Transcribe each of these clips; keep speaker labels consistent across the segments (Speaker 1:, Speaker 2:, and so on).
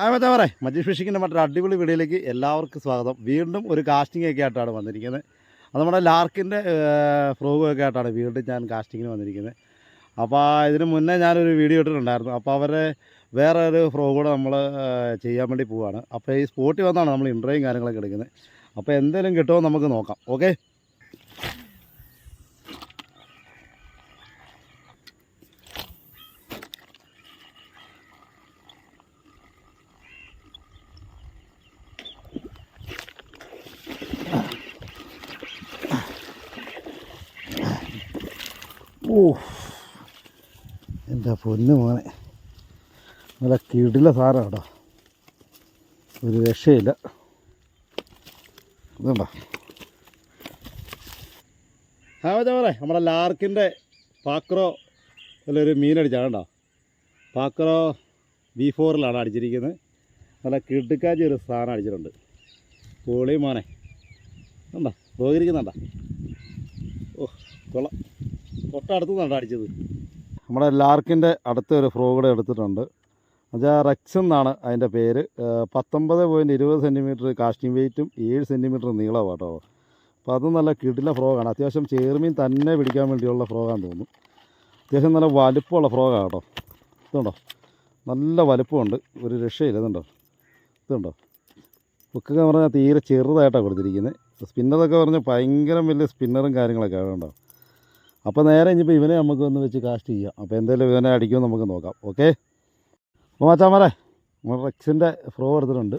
Speaker 1: ആ മറ്റേ പറ മജീഷ് ഫിഷിങ്ങിന്റെ മറ്റൊരു അടിപൊളി വീഡിയോയിലേക്ക് എല്ലാവർക്കും സ്വാഗതം. വീണ്ടും ഒരു കാസ്റ്റിംഗ് ഒക്കെ ആയിട്ടാണ് വന്നിരിക്കുന്നത്. അത് നമ്മുടെ ലാർക്കിന്റെ ഫ്രോഗും ഒക്കെ ആയിട്ടാണ് വീണ്ടും ഞാൻ കാസ്റ്റിങ്ങിന് വന്നിരിക്കുന്നത്. അപ്പോൾ ഇതിന് മുന്നേ ഞാനൊരു വീഡിയോ ഇട്ടിട്ടുണ്ടായിരുന്നു. അപ്പോൾ അവരെ വേറെ ഒരു ഫ്രോഗ് കൂടെ നമ്മൾ ചെയ്യാൻ വേണ്ടി പോവുകയാണ് അപ്പോൾ ഈ സ്പോട്ടിൽ വന്നാണ് നമ്മൾ ഇൻട്രോയും കാര്യങ്ങളൊക്കെ എടുക്കുന്നത്. അപ്പോൾ എന്തെങ്കിലും കിട്ടുമോ നമുക്ക് നോക്കാം. ഓക്കെ ഓ എന്റെ പൊന്ന് മോനെ. നല്ല കിടില സാധനം കേട്ടോ ഒരു രക്ഷയില്ല. പറ നമ്മുടെ ലാർക്കിന്റെ പാക്രോ ഒരു മീനടിച്ചാണ് പാക്രോ ബി ഫോറിലാണ് അടിച്ചിരിക്കുന്നത്. നല്ല കിടുക്കാച്ചി ഒരു സാധനം അടിച്ചിട്ടുണ്ട്. പൊളി മോനെ. ഉണ്ടോ പോയിരിക്കുന്നുണ്ടോ ഓ കൊള്ളാം. തൊട്ടടുത്ത് നിന്നാണ് നമ്മുടെ ലാർക്കിന്റെ അടുത്ത ഒരു ഫ്രോഗഡ് എടുത്തിട്ടുണ്ട്. എന്നുവെച്ചാൽ റെക്സ് എന്നാണ് അതിന്റെ പേര്. പത്തൊമ്പത് പോയിന്റ് ഇരുപത് സെന്റിമീറ്റർ കാസ്റ്റിംഗ് വെയിറ്റും ഏഴ് സെന്റിമീറ്റർ നീളമാണ് കേട്ടോ അപ്പോൾ അത് നല്ല കിടില ഫ്രോഗാണ്. അത്യാവശ്യം ചേർമീൻ തന്നെ പിടിക്കാൻ വേണ്ടിയുള്ള ഫ്രോഗാന്ന് തോന്നുന്നു. അത്യാവശ്യം നല്ല വലുപ്പമുള്ള ഫ്രോഗാണ് കേട്ടോ. ഇതുണ്ടോ? നല്ല വലുപ്പമുണ്ട്. ഒരു രക്ഷയില്ല. ഇതുണ്ടോ? ഇതുണ്ടോ? ബുക്കൊക്കെ പറഞ്ഞാൽ തീരെ ചെറുതായിട്ടാണ് കൊടുത്തിരിക്കുന്നത്. സ്പിന്നറൊക്കെ പറഞ്ഞാൽ ഭയങ്കര വലിയ സ്പിന്നറും കാര്യങ്ങളൊക്കെ ഉണ്ടോ അപ്പോൾ നേരെ ഇനിയിപ്പോൾ ഇവനെ നമുക്ക് ഒന്ന് വെച്ച് കാസ്റ്റ് ചെയ്യാം. അപ്പോൾ എന്തെങ്കിലും ഇവനെ അടിക്കുമെന്ന് നമുക്ക് നോക്കാം. ഓക്കെ അപ്പോൾ മച്ചാമാരെ നമ്മൾ റെക്സിന്റെ ഫ്രോ എടുത്തിട്ടുണ്ട്.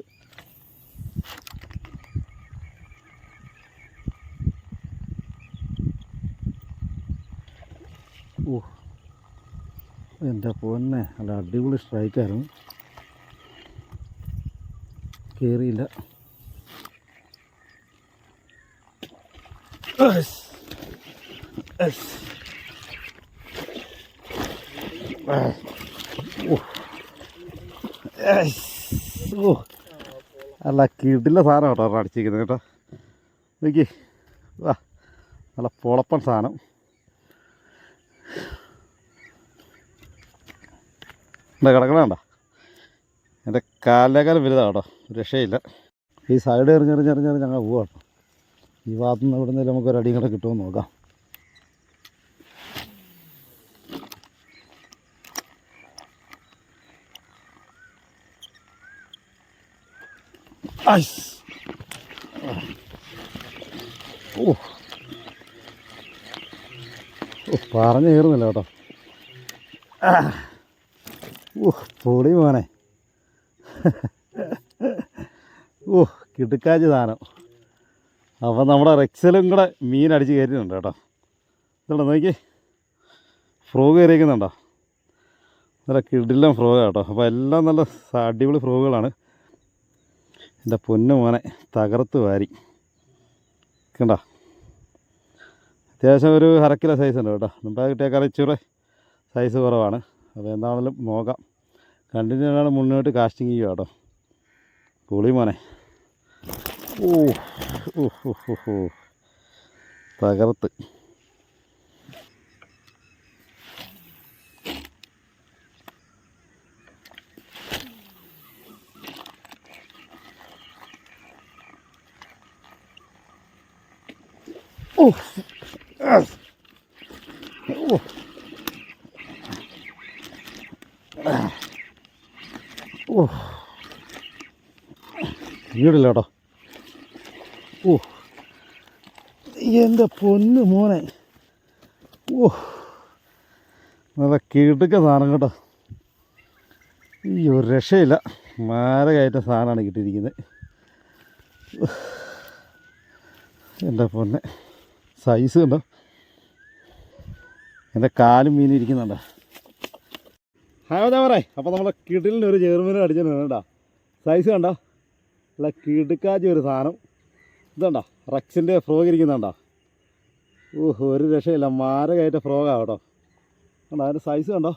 Speaker 1: ഓ എന്റെ പൊന്നെ. നല്ല അടിപൊളി സ്ട്രൈക്കായിരുന്നു കയറിയില്ല. ഓ. അല്ല കിടില്ല സാധനം കേട്ടോ അടിച്ചിരിക്കുന്നത് കേട്ടോ. നോക്കി വാ നല്ല പൊളപ്പൻ സാധനം. എന്താ കിടക്കണേണ്ട എന്റെ കാലേക്കാലം വലുതാണ് കേട്ടോ രക്ഷയില്ല. ഈ സൈഡ് എറിഞ്ഞെറിഞ്ഞെറിഞ്ഞെറിഞ്ഞ് ഞങ്ങൾ പോവാ കേട്ടോ. ഈ ഭാഗത്തുനിന്ന് ഇവിടെ നിന്ന് നമുക്ക് ഒരു അടിയും കൂടെ കിട്ടുമോ എന്ന് നോക്കാം. ഐസ് ഓ പറഞ്ഞു കയറുന്നില്ല കേട്ടോ. ഓഹ് പൊളി മോനെ. ഓ കിടുക്കാച്ച് സാധനം. അപ്പം നമ്മുടെ റെക്സലും കൂടെ മീൻ അടിച്ച് കയറ്റുന്നുണ്ട് കേട്ടോ. ഇതുണ്ടോ നോക്കി ഫ്രോഗ് കയറിയിരിക്കുന്നുണ്ടോ നല്ല കിടിലം ഫ്രോഗാണ് കേട്ടോ. അപ്പോൾ എല്ലാം നല്ല അടിപൊളി ഫ്രോഗുകളാണ്. എന്റെ പൊന്നു മോനെ തകർത്ത് വാരി. കണ്ട? അത്യാവശ്യം ഒരു അരക്കിലോ സൈസ് ഉണ്ട് കേട്ടോ. മുമ്പേ കിട്ടിയേക്കാൾ ഇച്ചിരി സൈസ് കുറവാണ്. അപ്പോൾ എന്താണെങ്കിലും നോക്കാം. കണ്ടിന്യൂ ആണ് മുന്നോട്ട് കാസ്റ്റിംഗ് ചെയ്യുക കേട്ടോ. പുളി മോനെ. ഓ ഓ. തകർത്ത്. ഓ. ഓ. ഓ. വീടില്ല ഓ. എന്റെ പൊന്ന് മോനെ. ഓ. നല്ല കിടുക്ക സാധനം കേട്ടോ. ഈ ഒരു രക്ഷയില്ല. മാരകമായിട്ട് സാധനമാണ് കിട്ടിയിരിക്കുന്നത്. എന്റെ പൊന്നെ. സൈസ് കണ്ടോ? എന്റെ കാലും മീൻ ഇരിക്കുന്നുണ്ടോ. ഹായ് പറ അപ്പോൾ കിടിലിന്റെ ഒരു ചെറുമീൻ അടിച്ചിട്ടുണ്ട് കേട്ടോ. സൈസ് കണ്ടോ? നല്ല കിടുക്കാച്ച ഒരു സാധനം. ഇതുണ്ടോ? റക്സിന്റെ ഫ്രോഗ് ഇരിക്കുന്നുണ്ടോ? ഓഹ് ഒരു രക്ഷയില്ല. മാരകമായിട്ട് ഫ്രോഗാണ് കേട്ടോ. കണ്ടോ? അതിന്റെ സൈസ് കണ്ടോ?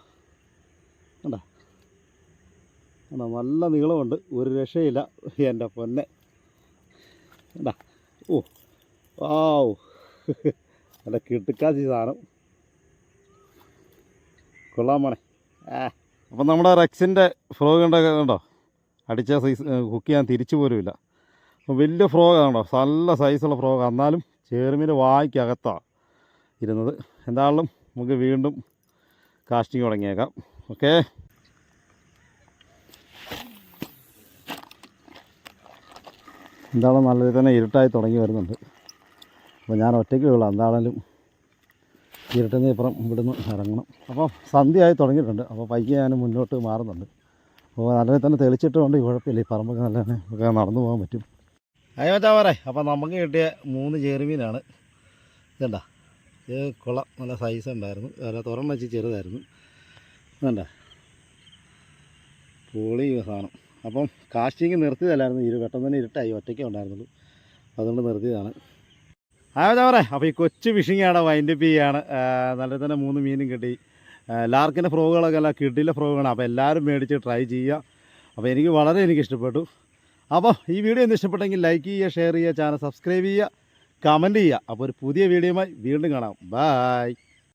Speaker 1: കണ്ടോ? കണ്ടോ? നല്ല നീളമുണ്ട്. ഒരു രക്ഷയില്ല. എന്റെ പൊന്നെ. കണ്ടോ? ഓ വാവ്. നല്ല കിടുക്കാച്ചി സാധനം. കൊള്ളാൻ പോണേ അപ്പം നമ്മുടെ റെക്സിന്റെ ഫ്രോഗ് കണ്ടോ? അടിച്ച സൈസ് കുക്ക് ചെയ്യാൻ തിരിച്ചു പോലുമില്ല. വലിയ ഫ്രോഗാണോ നല്ല സൈസുള്ള ഫ്രോഗ്. എന്നാലും ചേർമീന്റെ വായ്ക്കകത്താണ് ഇരുന്നത്. എന്തായാലും നമുക്ക് വീണ്ടും കാസ്റ്റിംഗ് തുടങ്ങിയേക്കാം. ഓക്കേ എന്തായാലും നല്ല തന്നെ ഇരുട്ടായി തുടങ്ങി വരുന്നുണ്ട്. അപ്പോൾ ഞാൻ ഒറ്റയ്ക്കേ ഉള്ളൂ. എന്താണെങ്കിലും ഇരുട്ടുന്ന ഇപ്പുറം ഇവിടുന്ന് ഇറങ്ങണം. അപ്പോൾ സന്ധ്യയായി തുടങ്ങിയിട്ടുണ്ട്. അപ്പോൾ പൈക്ക് ഞാൻ മുന്നോട്ട് മാറുന്നുണ്ട്. അപ്പോൾ നല്ല രീതിയിൽ തന്നെ തെളിച്ചിട്ടുണ്ട് കുഴപ്പമില്ല. ഈ പറമ്പൊക്കെ നല്ല നടന്നു പോകാൻ പറ്റും. വെച്ചാൽ പറേ അപ്പോൾ നമുക്ക് കിട്ടിയ മൂന്ന് ചെറുമീനാണ് ഇതണ്ട? ഇത് കുളം നല്ല സൈസ് ഉണ്ടായിരുന്നു. വേറെ തുറന്ന് വെച്ച് ചെറുതായിരുന്നു. ഇതണ്ട? പൊളി സാധനം. അപ്പം കാസ്റ്റിങ് നിർത്തിയതല്ലായിരുന്നു. ഇരു പെട്ടെന്ന് തന്നെ ഇരുട്ടായി. ഒറ്റയ്ക്ക് ഉണ്ടായിരുന്നുള്ളൂ. അതുകൊണ്ട് നിർത്തിയതാണ്. അതാ പറയാം അപ്പോൾ ഈ കൊച്ചു ഫിഷിങ്ങാണ് വൈൻഡപ്പ് ചെയ്യാണ്. ആ, നല്ല തന്നെ മൂന്ന് മീനും കിട്ടി. ലാർക്കിന്റെ ഫ്രോഗുകളൊക്കെ അല്ല കിട്ടിയില്ല ഫ്രോഗാണ് അപ്പോൾ എല്ലാവരും മേടിച്ച് ട്രൈ ചെയ്യുക. അപ്പോൾ എനിക്ക് വളരെ എനിക്ക് ഇഷ്ടപ്പെട്ടു. അപ്പോൾ ഈ വീഡിയോ ഒന്ന് ഇഷ്ടപ്പെട്ടെങ്കിൽ ലൈക്ക് ചെയ്യുക ഷെയർ ചെയ്യുക ചാനൽ സബ്സ്ക്രൈബ് ചെയ്യുക കമന്റ് ചെയ്യുക. അപ്പോൾ ഒരു പുതിയ വീഡിയോയുമായി വീണ്ടും കാണാം. ബായ്